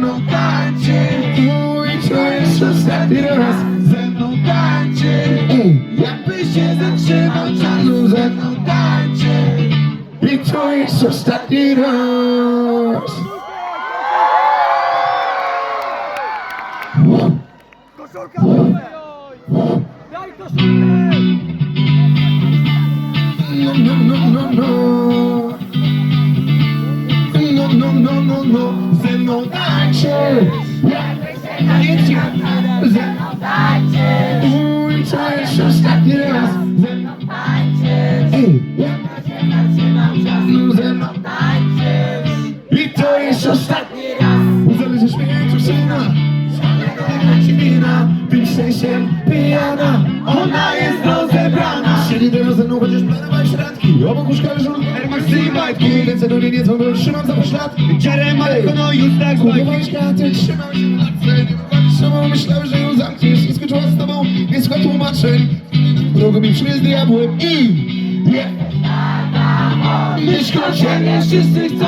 mną tańczy Mój to jest ostatni raz Ze mną tańczy Ej, jakby się zatrzymał czasu Ze mną tańczy I to jest ostatni raz Koszulka! Daj koszulkę! No, no, no, no, no No, no, no, Ze mną tańczy Ze mną Mój to jest ostatni raz. Ze mną Ej, no ze mną I to jest ostatni raz. Zależy śmiechu syna Ci wina Tym szczęściem pijana. Ona jest rozebrana. Siedzi teraz ze mną chociaż planować środki. Obok łóżka leżą I majtki Ręce do mnie nie dzwonią, trzymam za pośladki Jarem, ale no już tak Kupować karty, trzymał się Nie mogła z sobą, myślałem, że ją zamkniesz. I skończyła z tobą, nie słucha tłumaczeń Drogą mi przyjdzie z diabłem i... Yeah. Myślą, że nie wszyscy chcą